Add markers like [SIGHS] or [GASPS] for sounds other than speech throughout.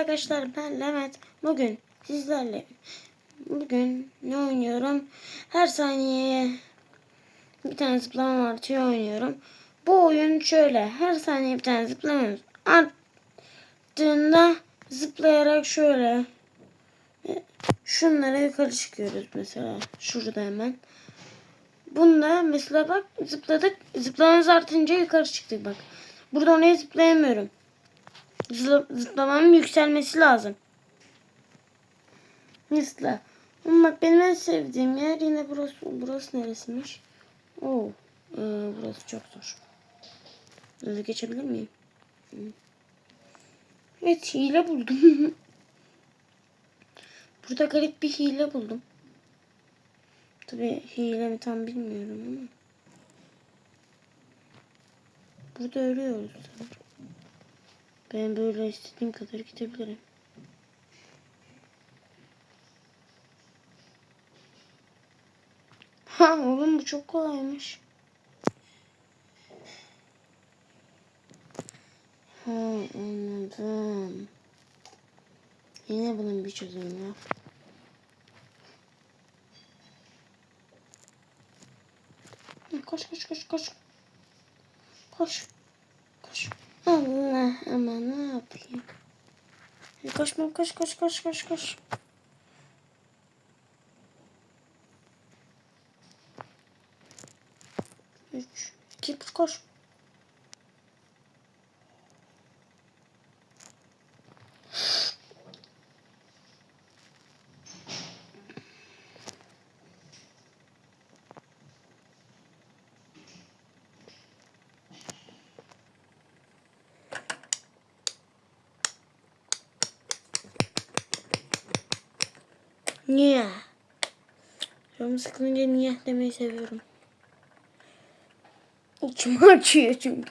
Arkadaşlar ben Levent. Bugün sizlerle bugün ne oynuyorum? Her saniyeye bir tane zıplama artıyor oynuyorum. Bu oyun şöyle. Her saniye bir tane zıplamamız arttığında zıplayarak şöyle e, şunlara yukarı çıkıyoruz mesela. Şurada hemen. Bunda mesela bak zıpladık. Zıplamamız artınca yukarı çıktık bak. Burada oraya zıplayamıyorum. Zıpla, zıplamamın yükselmesi lazım. Ama bak benim en sevdiğim yer yine burası. Burası neresiymiş? Oo, ee, burası çok zor. Hızlı geçebilir miyim? Evet hile buldum. [LAUGHS] Burada garip bir hile buldum. Tabi hile mi tam bilmiyorum ama. Burada ölüyoruz sanırım. Ben böyle istediğim kadar gidebilirim. Ha oğlum bu çok kolaymış. Ha anladım. Yine bunun bir çözümü var. Koş koş koş koş. Koş. Allah ama ne yapayım? Koşma koş koş koş koş koş. Üç, iki, koş. Niye? Canım sıkılınca niye demeyi seviyorum. İçimi açıyor çünkü.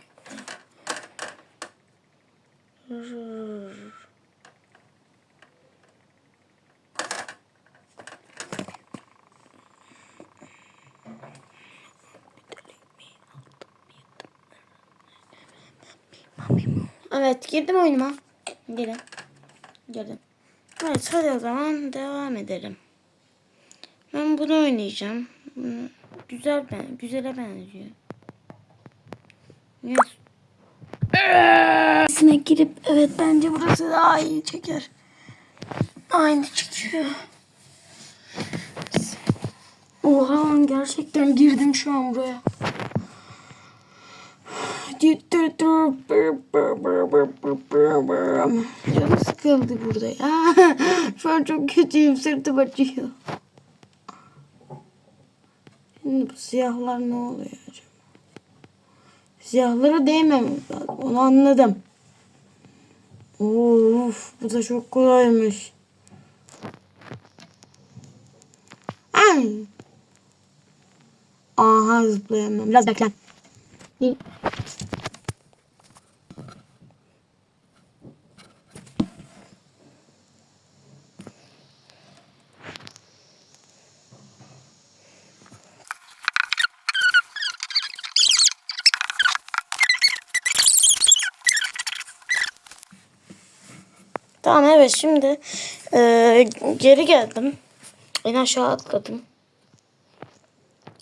Evet girdim oyunuma. Gelin. Gelin. Evet hadi o zaman devam edelim. Ben bunu oynayacağım. Bunu güzel ben güzele benziyor. Yes. İçine girip evet bence burası daha iyi çeker. Aynı çıkıyor. Oha gerçekten girdim şu an buraya. Canım sıkıldı burada ya. Şu an çok kötüyüm sırtım acıyor. Şimdi bu siyahlar ne oluyor acaba? Siyahlara değmememiz lazım. Onu anladım. Of bu da çok kolaymış. Ay. Aha zıplayamam. Biraz bekle. Tamam evet şimdi e, geri geldim. En aşağı atladım.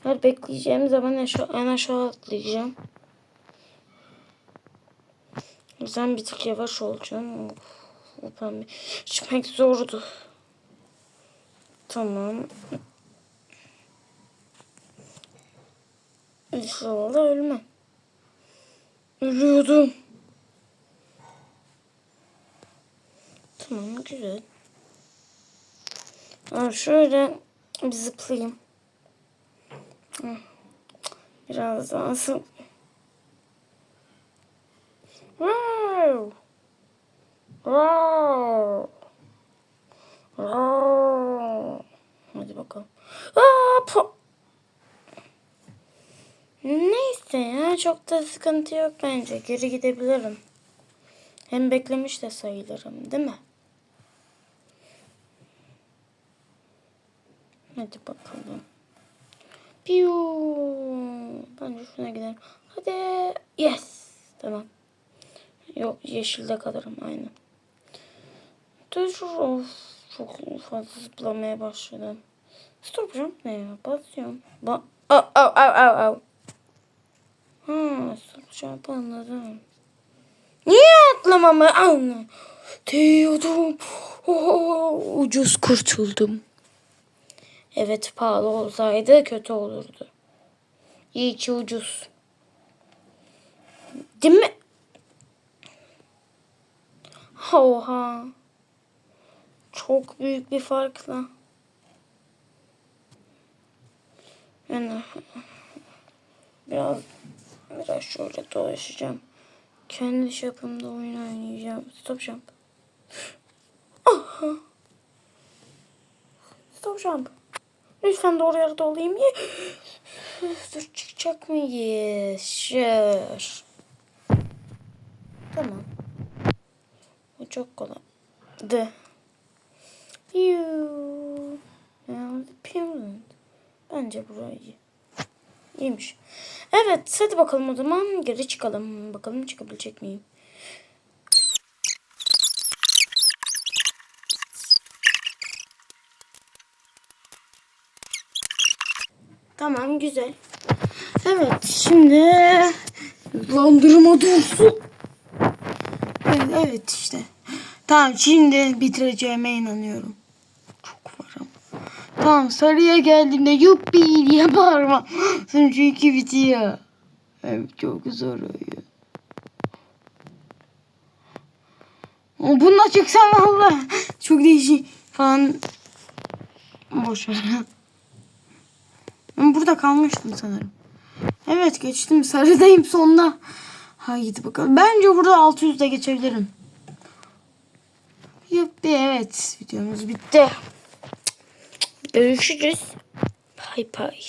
Her bekleyeceğim zaman en aşağı, atlayacağım. Yüzden bir tık yavaş olacağım. Of, pembe. Çıkmak zordu. Tamam. İnşallah ölmem. Ölüyordum. Tamam güzel. Ha, şöyle bir zıplayayım. Biraz daha zıp. Wow. Wow. Wow. Hadi bakalım. Aa, Neyse ya çok da sıkıntı yok bence. Geri gidebilirim. Hem beklemiş de sayılırım değil mi? Hadi bakalım. Piu. Bence şuna gidelim. Hadi. Yes. Tamam. Yok yeşilde kalırım aynen. Dur of. Çok fazla zıplamaya başladım. Stop jump ne ya? Basıyorum. Ba au au au au au. Ha, stop jump anladım. Niye atlamamı anla? Diyordum. Oh, ucuz kurtuldum. Evet pahalı olsaydı kötü olurdu. İyi ki ucuz. Değil mi? Oha. Çok büyük bir farkla. Yani biraz biraz şöyle dolaşacağım. Kendi çapımda oyun oynayacağım. Stop jump. Aha. Stop jump. Lütfen doğru yerde olayım. [SIGHS] Dur çıkacak mıyız? Sure. Tamam. Bu çok kolaydı. You. Now the pyramid. Bence burayı iyi. İyiymiş. Evet hadi bakalım o zaman geri çıkalım. Bakalım çıkabilecek miyim? Tamam güzel. Evet şimdi hızlandırma dursun. Evet, evet işte. Tamam şimdi bitireceğime inanıyorum. Çok varım. Tamam sarıya geldiğimde yuppi diye bağırmam. [GASPS] Sonra çünkü bitiyor. Evet çok zor oyun. O bununla çıksam valla. Çok değişik falan. Boş ver. Burada kalmıştım sanırım. Evet geçtim. Sarıdayım sonda. Haydi bakalım. Bence burada 600'de geçebilirim. Yuppi evet. Videomuz bitti. Görüşürüz. Bay bay.